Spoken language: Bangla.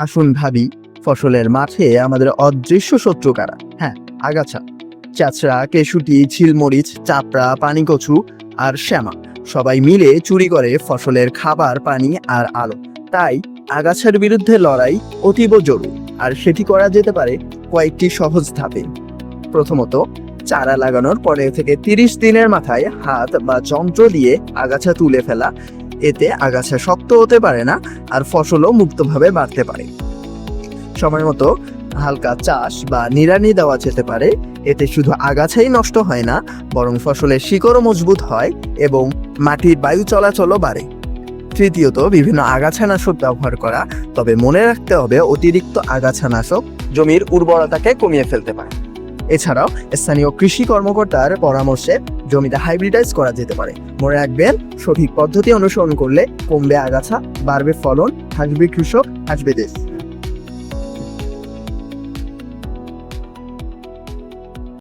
আসুন ভাবি, ফসলের মাঠে আমাদের অদৃশ্য শত্রু কারা? হ্যাঁ আগাছা চাচড়া কেশুটি, ঝিলমরিচ, চাপড়া, পানিকচু আর শ্যামা। সবাই মিলে চুরি করে ফসলের খাবার, পানি আর আলো। তাই আগাছার বিরুদ্ধে লড়াই অতীব জরুরি। আর সেটি করা যেতে পারে কয়েকটি সহজ ধাপে। প্রথমত, চারা লাগানোর পরে থেকে তিরিশ দিনের মাথায় হাত বা যন্ত্র দিয়ে আগাছা তুলে ফেলা এতে আগাছা শক্ত হতে পারে না আর ফসলও মুক্তভাবে বাড়তে পারে। সময় মতো হালকা চাষ বা নিড়ানি দেওয়া যেতে পারে। এতে শুধু আগাছাই নষ্ট হয় না, বরং ফসলের শিকড়ও মজবুত হয় এবং মাটির বায়ু চলাচলও বাড়ে। তৃতীয়ত, বিভিন্ন আগাছানাশক ব্যবহার করা, তবে মনে রাখতে হবে অতিরিক্ত আগাছানাশক জমির উর্বরতাকে কমিয়ে ফেলতে পারে। এছাড়াও স্থানীয় কৃষি কর্মকর্তার পরামর্শে জমিতে হাইব্রিডাইজ করা যেতে পারে। মনে রাখবেন, সঠিক পদ্ধতি অনুসরণ করলে কমবে আগাছা, বাড়বে ফলন থাকবে কৃষক থাকবে দেশ।